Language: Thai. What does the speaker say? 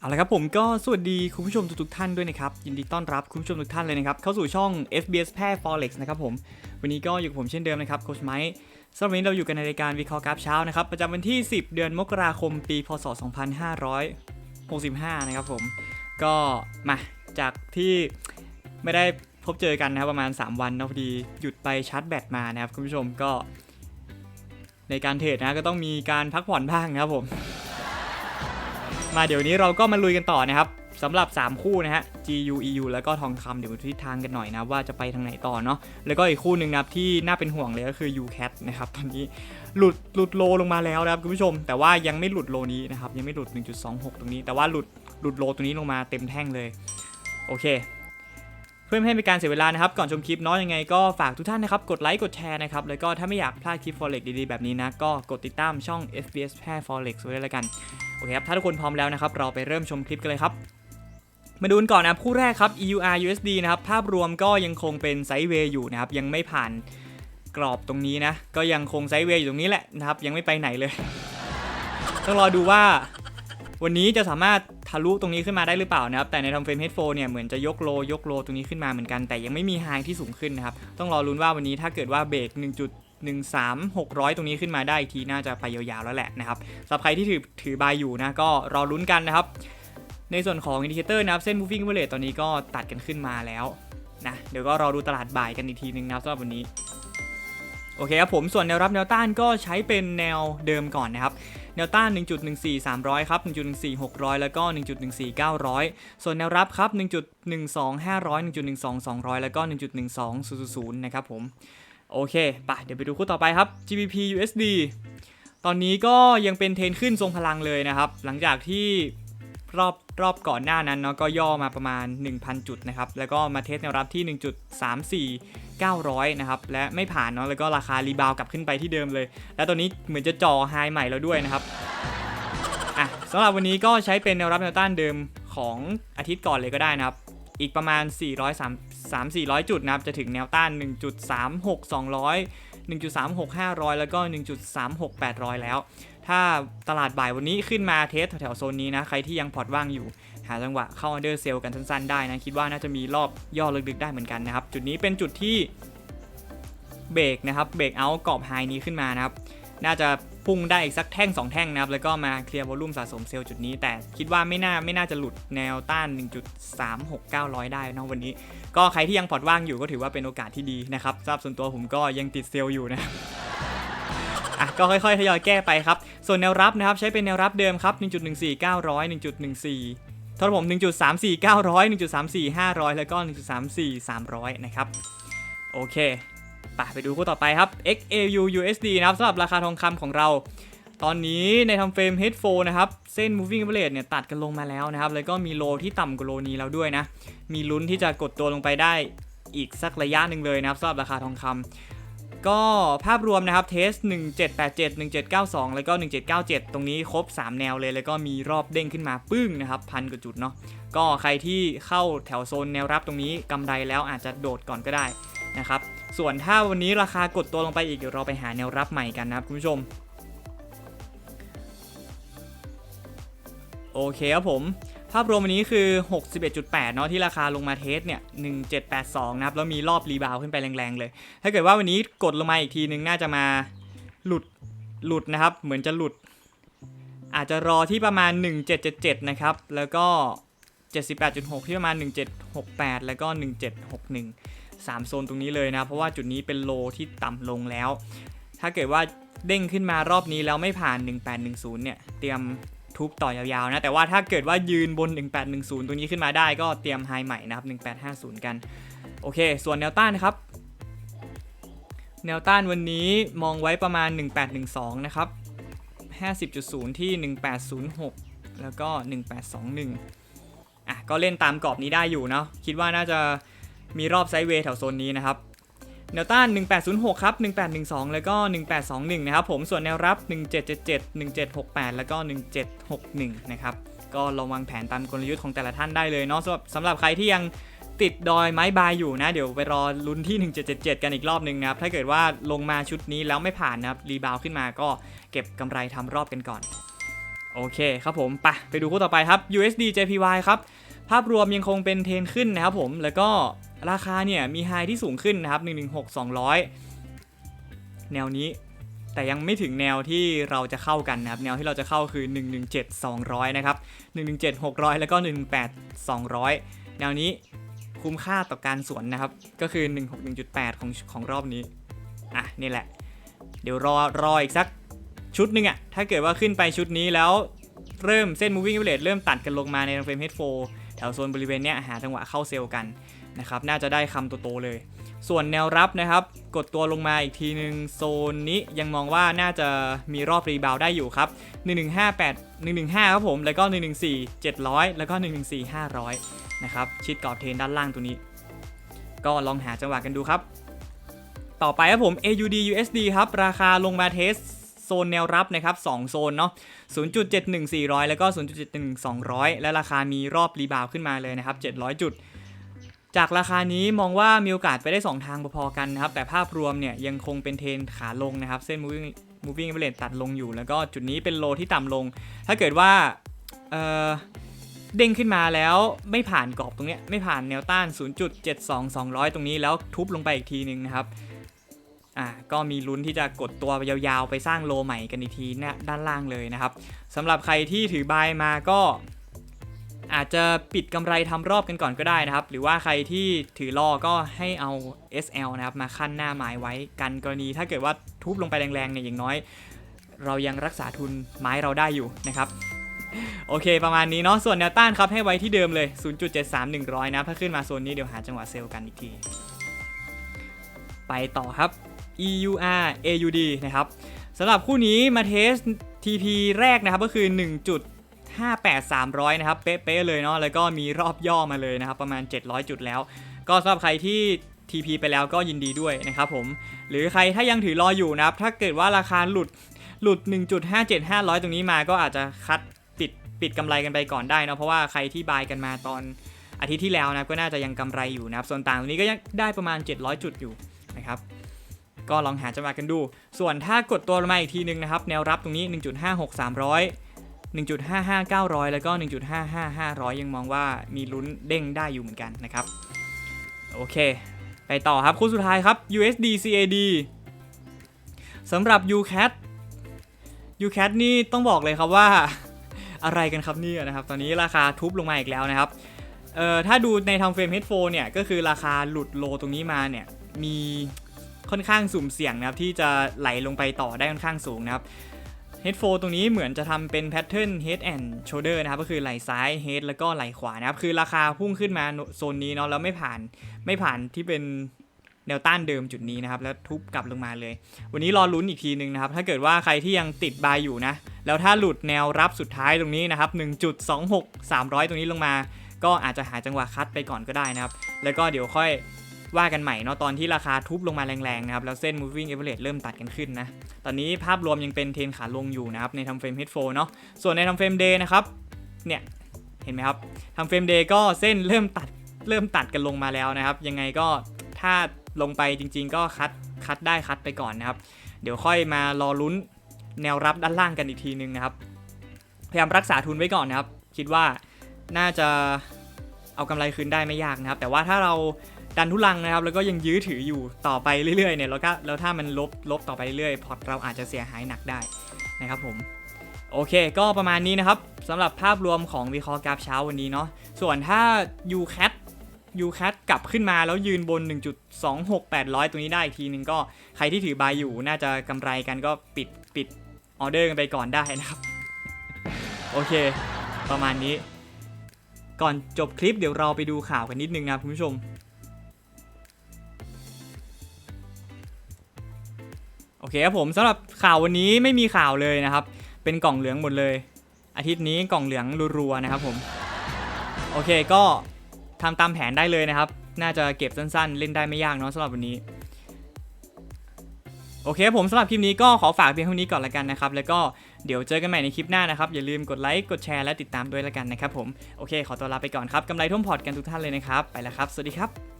เอาละครับผมก็สวัสดีคุณผู้ชมทุกๆท่านด้วยนะครับ ยินดีต้อนรับคุณผู้ชมทุกท่านเลยนะครับ เข้าสู่ช่อง FBS แพร่ Forex นะครับผม วันนี้ก็อยู่กับผมเช่นเดิมนะครับโคชไมค์สำหรับวันนี้เราอยู่กันในรายการวิเคราะห์กราฟเช้านะครับ ประจำวันที่ 10 เดือนมกราคมปี พศ 2565 นะครับผม ก็มาจากที่ไม่ได้พบเจอกันนะครับประมาณ 3 วันเนาะพอดีหยุดไปชาร์จแบตมานะครับคุณผู้ชมก็ ในการเทรดนะก็ต้องมีการพักผ่อนบ้างนะครับผม มาเดี๋ยวนี้เราก็มาลุยกันต่อนะครับสำหรับ 3 คู่นะฮะ GU EU แล้วก็ทองคำเดี๋ยวทิศทางกันหน่อยนะว่าจะไปทางไหนต่อเนาะแล้วก็อีกคู่หนึ่งนะครับที่น่าเป็นห่วงเลยก็คือ UCAT นะครับตอนนี้หลุดหลุดโลลงมาแล้วนะครับคุณผู้ชม แต่ว่ายังไม่หลุดโลนี้นะครับยังไม่หลุด 1.26 ตรงนี้ แต่ว่าหลุดหลุดโลตรงนี้ลงมาเต็มแท่งเลยโอเค เพื่อไม่ให้เป็นการเสียเวลานะครับ ก่อนชมคลิปเนาะยังไงก็ฝากทุกท่านนะครับ กดไลค์ กดแชร์นะครับ แล้วก็ถ้าไม่อยากพลาดคลิป forex ดีๆ แบบนี้นะ ก็กดติดตามช่อง FBS แพร่ forex ไว้ด้วยแล้วกัน โอเคครับ ถ้าทุกคนพร้อมแล้วนะครับ เราไปเริ่มชมคลิปกันเลยครับ มาดูกันก่อนนะครับคู่แรกครับ EUR USD นะครับ ภาพรวมก็ยังคงเป็นไซด์เวย์อยู่นะครับ ยังไม่ผ่านกรอบตรงนี้นะ ก็ยังคงไซด์เวย์อยู่ตรงนี้แหละนะครับ ยังไม่ไปไหนเลย ต้องรอดูว่าวันนี้จะสามารถ ทะลุตรงนี้ขึ้นมาได้หรือเปล่านะครับ แต่ในทำเฟรม H4 เนี่ยเหมือนจะยกโลยกโลตรงนี้ขึ้นมาเหมือนกันแต่ยังไม่มีไฮที่สูงขึ้นนะครับ ต้องรอลุ้นว่าวันนี้ถ้าเกิดว่าเบรก1.13600 ตรงนี้ขึ้นมาได้อีกทีน่าจะไปยาวๆแล้วแหละนะครับสำหรับใครที่ถือถือบายอยู่นะก็รอลุ้นกันนะครับ ในส่วนของอินดิเคเตอร์นะครับเส้น moving average ตอนนี้ก็ตัดกันขึ้นมาแล้วนะเดี๋ยวก็รอดูตลาดบ่ายกันอีกทีนึงนะครับสำหรับวันนี้โอเคครับผมส่วนแนวรับแนวต้านก็ใช้เป็นแนวเดิมก่อนนะครับ แนวต้าน 1.14300 ครับ 1.14600 แล้วก็ 1.14900 ส่วนแนวรับครับ 1.12500 1.12200 แล้วก็ 1.12000 นะครับผม โอเคปะเดี๋ยวไปดูคู่ต่อไปครับ GBP USD ตอนนี้ก็ยังเป็นเทรนขึ้นทรงพลังเลยนะครับ หลังจากที่รอบ รอบก่อนหน้านั้นเนาะก็ย่อมาประมาณ 1,000 จุดนะครับ แล้วก็มาเทสแนวรับที่ 1.34 900 นะครับ และไม่ผ่านเนาะแล้วก็ราคารีบาวกลับขึ้นไปที่เดิมเลย และตอนนี้เหมือนจะจ่อไฮใหม่แล้วด้วยนะครับอะสำหรับวันนี้ก็ใช้เป็นแนวรับแนวต้านเดิมของอาทิตย์ก่อนเลยก็ได้นะครับ อีกประมาณ 400 3 400 จุดนะครับ จะถึงแนวต้าน 1.36 200 1.36 500 แล้วก็ 1.36 800 แล้ว ถ้าตลาดบ่ายวันนี้ขึ้นมาเทสแถวๆโซนนี้นะ ใครที่ยังพอร์ตว่างอยู่ หาจังหวะเข้าอันเดอร์เซลกันสั้นๆได้นะ คิดว่าน่าจะมีรอบย่อลึกๆได้เหมือนกันนะครับ จุดนี้เป็นจุดที่เบรกนะครับ เบรกเอากรอบไฮนี้ขึ้นมานะครับ น่าจะพุ่งได้อีกสักแท่ง 2 แท่งนะครับ แล้วก็มาเคลียร์วอลุ่มสะสมเซลล์จุดนี้ แต่คิดว่าไม่น่าไม่น่าจะหลุดแนวต้าน 1.36900 ได้นอะวันนี้ ก็ใครที่ยังพอร์ตว่างอยู่ก็ถือว่าเป็นโอกาสที่ดีนะครับสำหรับส่วนตัวผมก็ยังติดเซลล์อยู่นะอะ ก็ค่อยๆทยอยแก้ไปครับ ส่วนแนวรับนะครับใช้เป็นแนวรับเดิมครับ 1.14900 1.14โทษผม 1.34900 1.34500 แล้วก็ 1.34300 นะครับ โอเคไปไปดูคู่ต่อไปครับ XAU USD นะครับสำหรับราคาทองคำของเรา ตอนนี้ในทำเฟรม H4 นะครับ เส้น moving average เนี่ยตัดกันลงมาแล้วนะครับ แล้วก็มีโลที่ต่ำกว่าโลนี้แล้วด้วยนะ มีลุ้นที่จะกดตัวลงไปได้อีกสักระยะหนึ่งเลยนะครับสำหรับราคาทองคำ ก็ภาพรวมนะครับเทส 1787 1792 แล้วก็ 1797 ตรงนี้ครบ 3 แนวเลย แล้วก็มีรอบเด้งขึ้นมาปึ้งนะครับพันกว่าจุดเนาะก็ใครที่เข้าแถวโซนแนวรับตรงนี้กำไรแล้วอาจจะโดดก่อนก็ได้นะครับส่วนถ้าวันนี้ราคากดตัวลงไปอีกเดี๋ยวเราไปหาแนวรับใหม่กันนะครับคุณผู้ชมโอเคครับผม ภาพรวมวันนี้คือ 61.8 เนาะที่ราคาลงมาเทสเนี่ย 1782 นะครับ แล้วมีรอบรีบาวขึ้นไปแรงๆเลย ถ้าเกิดว่าวันนี้กดลงมาอีกทีนึงน่าจะมาหลุดหลุดนะครับ เหมือนจะหลุด อาจจะรอที่ประมาณ 1777 นะครับ แล้วก็ 78.6 ที่ประมาณ 1768 แล้วก็ 1761 3 โซนตรงนี้เลยนะ เพราะว่าจุดนี้เป็นโลที่ต่ำลงแล้ว ถ้าเกิดว่าเด้งขึ้นมารอบนี้แล้วไม่ผ่าน 1810 เนี่ย เตรียม ทุบต่อยาวๆนะ แต่ว่าถ้าเกิดว่ายืนบน 1810 ตรงนี้ขึ้นมาได้ก็เตรียมไฮใหม่นะครับ 1850 กัน โอเค ส่วนแนวต้านนะครับ แนวต้านวันนี้มองไว้ประมาณ 1812 นะครับ 50.0 ที่ 1806 แล้วก็ 1821 อะ ก็เล่นตามกรอบนี้ได้อยู่เนาะ คิดว่าน่าจะมีรอบไซด์เวย์แถวโซนนี้นะครับ แนวต้าน 1806 ครับ 1812 แล้วก็ 1821 นะครับผม ส่วนแนวรับ 1777 1768 แล้วก็ 1761 นะครับ ก็ลองวางแผนตามกลยุทธ์ของแต่ละท่านได้เลยเนาะสำหรับสำหรับใครที่ยังติดดอยไม้บายอยู่นะ เดี๋ยวไปรอลุ้นที่ 1777 กันอีกรอบหนึ่งนะครับ ถ้าเกิดว่าลงมาชุดนี้แล้วไม่ผ่านนะครับ รีบาวขึ้นมาก็เก็บกำไรทำรอบกันก่อน โอโอเคครับผม ไปไปดูคู่ต่อไปครับ USD JPY ครับ ภาพรวมยังคงเป็นเทรนขึ้นนะครับผม แล้วก็ ราคาเนี่ยมีไฮที่สูงขึ้นนะครับ 116 200 แนวนี้แต่ยังไม่ถึงแนวที่เราจะเข้ากันนะครับ แนวที่เราจะเข้าคือ 117 200 นะครับ 117 600 แล้วก็ 118 200 แนวนี้คุ้มค่าต่อการสวนนะครับ ก็คือ 161.8 ของของรอบนี้ อะ นี่แหละ เดี๋ยวรอรออีกสักชุดหนึ่งอะถ้าเกิดว่าขึ้นไปชุดนี้แล้วเริ่มเส้น moving average เริ่มตัดกันลงมาในเฟรม H4 แถวโซนบริเวณเนี้ยหาจังหวะเข้าเซลล์กันนะครับน่าจะได้คำโตๆเลย ส่วนแนวรับนะครับ กดตัวลงมาอีกทีหนึ่งโซนนี้ยังมองว่าน่าจะมีรอบรีบาวได้อยู่ครับ1158 115 ครับผม แล้วก็ 114 700 แล้วก็ 114 500 นะครับ ชิดกรอบเทรนด้านล่างตัวนี้ ก็ลองหาจังหวะกันดูครับ ต่อไปครับผม AUD USD ครับ ราคาลงมาเทส โซนแนวรับนะครับ2โซนเนาะ0.71400 แล้วก็ 0.71200 และราคามีรอบรีบาวขึ้นมาเลยนะครับ 700 จุด จากราคานี้มองว่ามีโอกาสไปได้ 2 ทางพอๆกันนะครับ แต่ภาพรวมเนี่ยยังคงเป็นเทรนขาลงนะครับ เส้น moving moving average ตัดลงอยู่ แล้วก็จุดนี้เป็นโลที่ต่ำลง ถ้าเกิดว่าเอ่อเด้งขึ้นมาแล้วไม่ผ่านกรอบตรงเนี้ยไม่ผ่านแนวต้าน 0.72200 ตรงนี้แล้วทุบลงไปอีกทีนึงนะครับ อ่าก็มีลุ้นที่จะกดตัวยาวๆ ไปสร้างโลใหม่กันอีกทีเนี่ยด้านล่างเลยนะครับสำหรับใครที่ถือบายมาก็ อาจจะปิดกำไรทำรอบกันก่อนก็ได้นะครับ หรือว่าใครที่ถือรอก็ให้เอา SL นะครับมาขั้นหน้าไม้ไว้กันกรณี ถ้าเกิดว่าทุบลงไปแรงๆเนี่ยอย่างน้อย เรายังรักษาทุนไม้เราได้อยู่นะครับโอเคประมาณนี้เนาะส่วนแนวต้านครับให้ไว้ที่เดิมเลย 0.73100 นะถ้าขึ้นมาโซนนี้เดี๋ยวหาจังหวะเซลล์กันอีกที ไปต่อครับ EUR AUD นะครับสำหรับคู่นี้มาเทส TP แรกนะครับก็คือ 1.58300 นะครับ เป๊ะๆเลยเนาะแล้วก็มีรอบย่อมาเลยนะครับ ประมาณ 700 จุดแล้ว ก็สำหรับใครที่ TP ไปแล้วก็ยินดีด้วยนะครับผม หรือใครถ้ายังถือรออยู่นะครับ ถ้าเกิดว่าราคาหลุดหลุด 1.57500 ตรงนี้มาก็อาจจะคัดปิดปิดกำไรกันไปก่อนได้เนาะเพราะว่าใครที่บายกันมาตอนอาทิตย์ที่แล้วนะก็น่าจะยังกำไรอยู่นะครับ ส่วนต่างตรงนี้ก็ยังได้ประมาณ 700 จุดอยู่นะครับ ก็ลองหาจังหวะกันดู ส่วนถ้ากดตัวลงมาอีกทีนึงนะครับ แนวรับตรงนี้ 1.56300 1.55900 แล้วก็ 1.55500 ยังมองว่ามีลุ้นเด้งได้อยู่เหมือนกันนะครับ โอเค ไปต่อครับคู่สุดท้ายครับ USD CAD สำหรับ UCAT UCAT นี่ต้องบอกเลยครับว่า อะไรกันครับนี่นะครับ ตอนนี้ราคาทุบลงมาอีกแล้วนะครับเอ่อถ้าดูในทำเฟรม H4 เนี่ย ก็คือราคาหลุดโลตรงนี้มาเนี่ย มี ค่อนข้างสุ่มเสี่ยงนะครับที่จะไหลลงไปต่อได้ค่อนข้างสูงนะครับ Head 4ตรงนี้เหมือนจะทำเป็นแพทเทิร์น Head and Shoulder นะครับก็คือไหล่ซ้าย Head แล้วก็ไหล่ขวานะครับ คือราคาพุ่งขึ้นมาโซนนี้เนาะแล้วไม่ผ่านไม่ผ่านที่เป็นแนวต้านเดิมจุดนี้นะครับ แล้วทุบกลับลงมาเลย วันนี้รอลุ้นอีกทีนึงนะครับ ถ้าเกิดว่าใครที่ยังติดบายอยู่นะ แล้วถ้าหลุดแนวรับสุดท้ายตรงนี้นะครับ 1.26 300 ตรงนี้ลงมา ก็อาจจะหาจังหวะคัดไปก่อนก็ได้นะครับ แล้วก็เดี๋ยวค่อย ว่ากันใหม่เนาะตอนที่ราคาทุบลงมาแรงๆนะครับแล้วเส้น moving average เริ่มตัดกันขึ้นนะตอนนี้ภาพรวมยังเป็นเทรนขาลงอยู่นะครับในทำเฟรม H4 เนาะส่วนในทำเฟรม Day นะครับเนี่ยเห็นไหมครับทำเฟรม Day ก็เส้นเริ่มตัดเริ่มตัดกันลงมาแล้วนะครับ ยังไงก็ถ้าลงไปจริง ๆ ก็คัดคัดได้คัดไปก่อนนะครับ เดี๋ยวค่อยมารอลุ้นแนวรับด้านล่างกันอีกทีนึงนะครับ พยายามรักษาทุนไว้ก่อนนะครับ คิดว่าน่าจะเอากำไรคืนได้ไม่ยากนะครับ แต่ว่าถ้าเรา ดันทุลังนะครับ แล้วก็ยังยื้อถืออยู่ต่อไปเรื่อยๆเนี่ยแล้วก็แล้วถ้ามันลบลบต่อไปเรื่อยๆพอร์ตเราอาจจะเสียหายหนักได้นะครับผมโอเค ก็ประมาณนี้นะครับสำหรับภาพรวมของวิเคราะห์กราฟเช้าวันนี้เนาะส่วนถ้า UCAT UCAT กลับขึ้นมาแล้วยืนบน 1.26800 ตรงนี้ได้อีกทีนึงก็ใครที่ถือบายอยู่น่าจะกำไรกันก็ปิดปิดออเดอร์กันไปก่อนได้นะครับ โอเค ประมาณนี้ ก่อนจบคลิปเดี๋ยวเราไปดูข่าวกันนิดนึงนะคุณผู้ชม เคครับผมสำหรับข่าววันนี้ไม่มีข่าวเลยนะครับ เป็นกล่องเหลืองหมดเลย อาทิตย์นี้กล่องเหลืองรัวๆนะครับผม โอเคก็ทำตามแผนได้เลยนะครับ น่าจะเก็บสั้นๆ เล่นได้ไม่ยากเนาะสำหรับวันนี้ โอเคครับผมสำหรับคลิปนี้ก็ขอฝากเพียงเท่านี้ก่อนละกันนะครับ แล้วก็เดี๋ยวเจอกันใหม่ในคลิปหน้านะครับ อย่าลืมกดไลค์ กดแชร์และติดตามด้วยละกันนะครับผม โอเค ขอตัวลาไปก่อนครับกำไรท่วมพอร์ตกันทุกท่านเลยนะครับ ไปแล้วครับ สวัสดีครับ